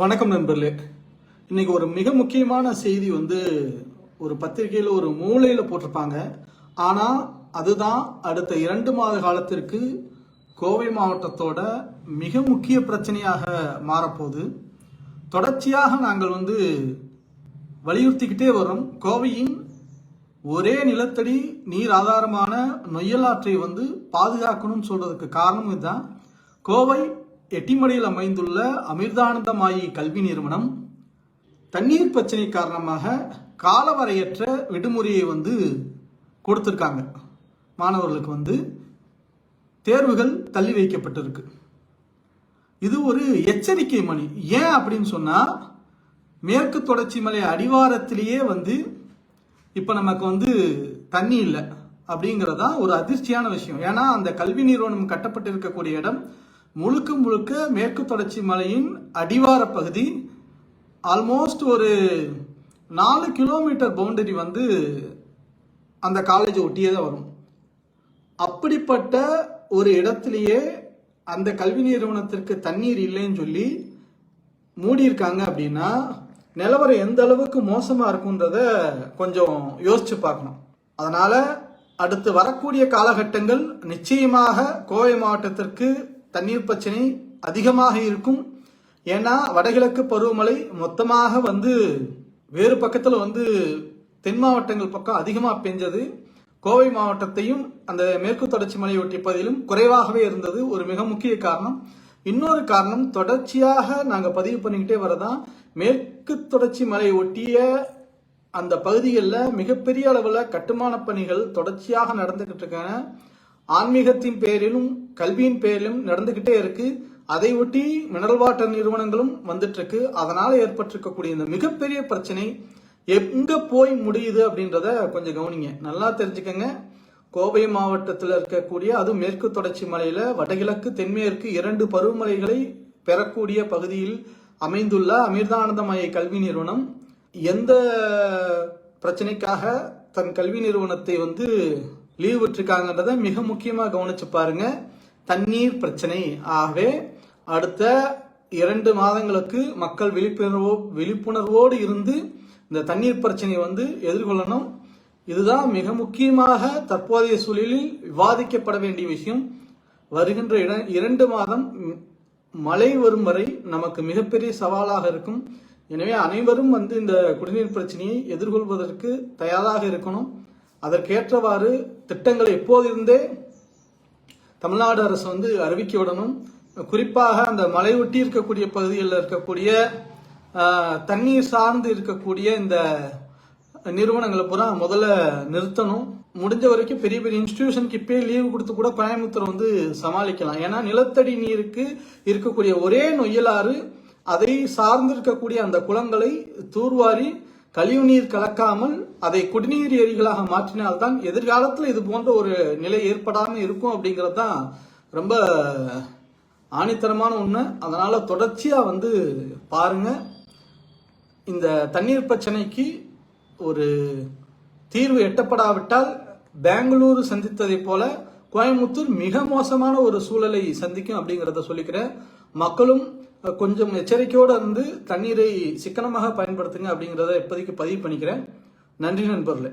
வணக்கம் நண்பர்களே. இன்னைக்கு ஒரு மிக முக்கியமான செய்தி வந்து ஒரு பத்திரிகையில் ஒரு மூலையில் போட்டிருப்பாங்க. ஆனால் அதுதான் அடுத்த இரண்டு மாத காலத்திற்கு கோவை மாவட்டத்தோட மிக முக்கிய பிரச்சனையாக மாறப்போகுது. தொடர்ச்சியாக நாங்கள் வந்து வலியுறுத்திக்கிட்டே வரோம். கோவையின் ஒரே நிலத்தடி நீர் ஆதாரமான நொய்யலாற்றை வந்து பாதுகாக்கணும்னு சொல்றதுக்கு காரணம் இதுதான். கோவை எட்டிமடையில் அமைந்துள்ள அமிர்தானந்தமாயி கல்வி நிறுவனம் தண்ணீர் பிரச்சனை காரணமாக காலவரையற்ற விடுமுறையை வந்து கொடுத்துருக்காங்க. மாணவர்களுக்கு வந்து தேர்வுகள் தள்ளி வைக்கப்பட்டிருக்கு. இது ஒரு எச்சரிக்கை மணி ஏன் அப்படின்னு சொன்னால் மேற்கு தொடர்ச்சி மலை அடிவாரத்திலேயே வந்து இப்போ நமக்கு வந்து தண்ணி இல்லை அப்படிங்கிறதா ஒரு அதிர்ச்சியான விஷயம். ஏன்னா அந்த கல்வி நிறுவனம் கட்டப்பட்டிருக்கக்கூடிய இடம் முழுக்க முழுக்க மேற்கு தொடர்ச்சி மலையின் அடிவார பகுதி ஆல்மோஸ்ட் ஒரு நாலு கிலோமீட்டர் பவுண்டரி வந்து அந்த காலேஜை ஒட்டியே தான் வரும். அப்படிப்பட்ட ஒரு இடத்துலையே அந்த கல்வி நிறுவனத்திற்கு தண்ணீர் இல்லைன்னு சொல்லி மூடியிருக்காங்க அப்படின்னா நிலவரம் எந்த அளவுக்கு மோசமாக இருக்குன்றத கொஞ்சம் யோசிச்சு பார்க்கணும். அதனால் அடுத்து வரக்கூடிய காலகட்டங்கள் நிச்சயமாக கோவை மாவட்டத்திற்கு தண்ணீர் பிரச்சனை அதிகமாக இருக்கும். ஏன்னா வடகிழக்கு பருவமழை மொத்தமாக வந்து வேறு பக்கத்தில் வந்து தென் மாவட்டங்கள் பக்கம் அதிகமாக பெஞ்சது. கோவை மாவட்டத்தையும் அந்த மேற்கு தொடர்ச்சி மலையை ஒட்டிய பகுதியிலும் குறைவாகவே இருந்தது. ஒரு மிக முக்கிய காரணம். இன்னொரு காரணம் தொடர்ச்சியாக நாங்கள் பதிவு பண்ணிக்கிட்டே வரதான் மேற்கு தொடர்ச்சி மலையை ஒட்டிய அந்த பகுதிகளில் மிகப்பெரிய அளவில் கட்டுமான பணிகள் தொடர்ச்சியாக நடந்துகிட்டு இருக்காங்க. ஆன்மீகத்தின் பேரிலும் கல்வியின் பேரிலும் நடந்துகிட்டே இருக்கு. அதை ஒட்டி மினரல் வாட்டர் நிறுவனங்களும் வந்துட்டு இருக்கு அதனால ஏற்பட்டிருக்கக்கூடிய இந்த மிகப்பெரிய பிரச்சனை எங்க போய் முடியுது அப்படின்றத கொஞ்சம் கவனிங்க. நல்லா தெரிஞ்சுக்கங்க. கோவை மாவட்டத்தில் இருக்கக்கூடிய அது மேற்கு தொடர்ச்சி மலையில வடகிழக்கு தென்மேற்கு இரண்டு பருவமழைகளை பெறக்கூடிய பகுதியில் அமைந்துள்ள அமிர்தானந்தமய கல்வி நிறுவனம். எந்த பிரச்சனைக்காக தன் கல்வி நிறுவனத்தை வந்து லீவ் விட்டுருக்காங்கன்றத மிக முக்கியமாக கவனிச்சு பாருங்க. தண்ணீர் பிரச்சனை. ஆகவே அடுத்த இரண்டு மாதங்களுக்கு மக்கள் விழிப்புணர்வோ விழிப்புணர்வோடு இருந்து இந்த தண்ணீர் பிரச்சனையை வந்து எதிர்கொள்ளணும். இதுதான் மிக முக்கியமாக தற்போதைய சூழலில் விவாதிக்கப்பட வேண்டிய விஷயம். வருகின்ற இட- இரண்டு மாதம் மழை வரும் வரை நமக்கு மிகப்பெரிய சவாலாக இருக்கும். எனவே அனைவரும் வந்து இந்த குடிநீர் பிரச்சனையை எதிர்கொள்வதற்கு தயாராக இருக்கணும். அதற்கேற்றவாறு திட்டங்களை எப்போதிருந்தே தமிழ்நாடு அரசு வந்து அறிவிக்க விடணும் குறிப்பாக அந்த மலை ஒட்டி இருக்கக்கூடிய பகுதிகளில் இருக்கக்கூடிய தண்ணீர் சார்ந்து இருக்கக்கூடிய இந்த நிறுவனங்களை பூரா முதல்ல நிறுத்தணும். முடிஞ்ச வரைக்கும் பெரிய பெரிய இன்ஸ்டிடியூஷனுக்கு இப்பயே லீவு கொடுத்து கூட கோயம்புத்தூர் வந்து சமாளிக்கலாம். ஏன்னா நிலத்தடி நீருக்கு இருக்கக்கூடிய ஒரே நொய்யலாறு அதை சார்ந்து இருக்கக்கூடிய அந்த குளங்களை தூர்வாரி கழிவுநீர் கலக்காமல் அதை குடிநீர் ஏரிகளாக மாற்றினால்தான் எதிர்காலத்தில் இது போன்ற ஒரு நிலை ஏற்படாமல் இருக்கும் அப்படிங்கிறது தான் ரொம்ப ஆணித்தரமான ஒன்று அதனால தொடர்ச்சியா வந்து பாருங்க. இந்த தண்ணீர் பிரச்சனைக்கு ஒரு தீர்வு எட்டப்படாவிட்டால் பெங்களூரு சந்தித்ததைப் போல கோயம்புத்தூர் மிக மோசமான ஒரு சூழலை சந்திக்கும் அப்படிங்கிறத சொல்லிக்கிறேன். மக்களும் கொஞ்சம் எச்சரிக்கையோடு இருந்து தண்ணீரை சிக்கனமாக பயன்படுத்துங்க அப்படிங்கிறத இப்போதைக்கு பதிவு பண்ணிக்கிறேன். நன்றி நண்பர்களே.